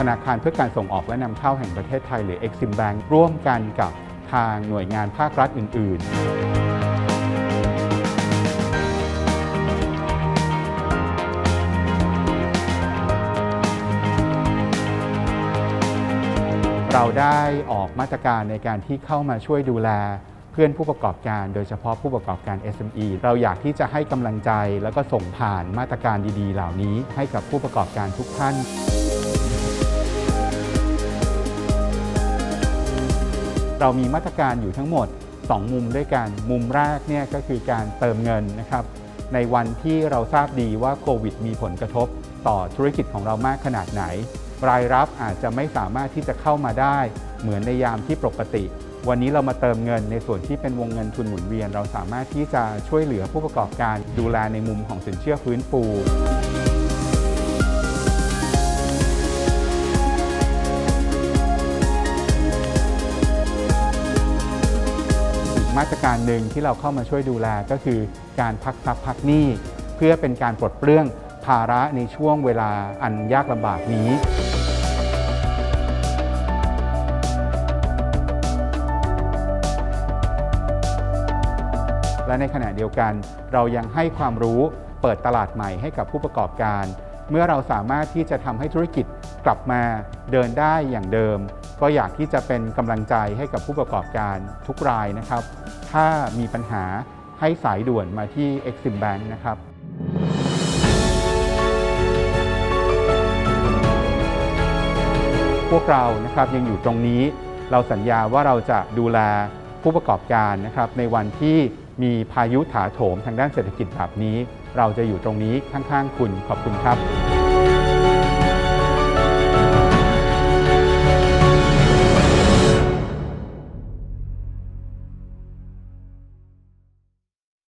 ธนาคารเพื่อการส่งออกและนำเข้าแห่งประเทศไทยหรือ Exim Bank ร่วมกันกับทางหน่วยงานภาครัฐอื่น ๆเราได้ออกมาตรการในการที่เข้ามาช่วยดูแล เพื่อนผู้ประกอบการโดยเฉพาะผู้ประกอบการ SME เราอยากที่จะให้กำลังใจแล้วก็ส่งผ่านมาตรการดีๆ เหล่านี้ให้กับผู้ประกอบการทุกท่าน เรามีมาตรการอยู่ทั้งหมด 2 มุมด้วยกัน มุมแรกเนี่ยก็คือการเติมเงินนะครับ ในวันที่เราทราบดีว่าโควิดมีผลกระทบ ต่อธุรกิจของเรามากขนาดไหน รายรับอาจจะไม่สามารถที่จะเข้ามาได้ เหมือนในยามที่ปกติ วันนี้เรามาเติมเงินในส่วนที่เป็นวงเงินทุนหมุนเวียน เราสามารถที่จะช่วยเหลือผู้ประกอบการดูแลในมุมของสินเชื่อฟื้นฟู มาตรการหนึ่งที่เราเข้ามาช่วยดูแลก็คือการพักทรัพย์พักหนี้ เพื่อเป็นการปลดเปลื้องภาระในช่วงเวลาอันยากลำบากนี้และในขณะเดียวกันเรายังให้ความรู้เปิดตลาดใหม่ให้กับผู้ประกอบการ เมื่อเราสามารถที่จะทำให้ธุรกิจกลับมาเดินได้อย่างเดิม ก็อยากที่จะเป็นกำลังใจให้กับผู้ประกอบการทุกรายนะครับ ถ้ามีปัญหาให้สายด่วนมาที่ Exim Bank นะครับพวกเรานะครับยังอยู่ตรงนี้ เราสัญญาว่าเราจะดูแลผู้ประกอบการนะครับ ในวันที่มีพายุถาโถมทางด้านเศรษฐกิจแบบนี้ เราจะอยู่ตรงนี้ข้างๆ คุณขอบคุณครับ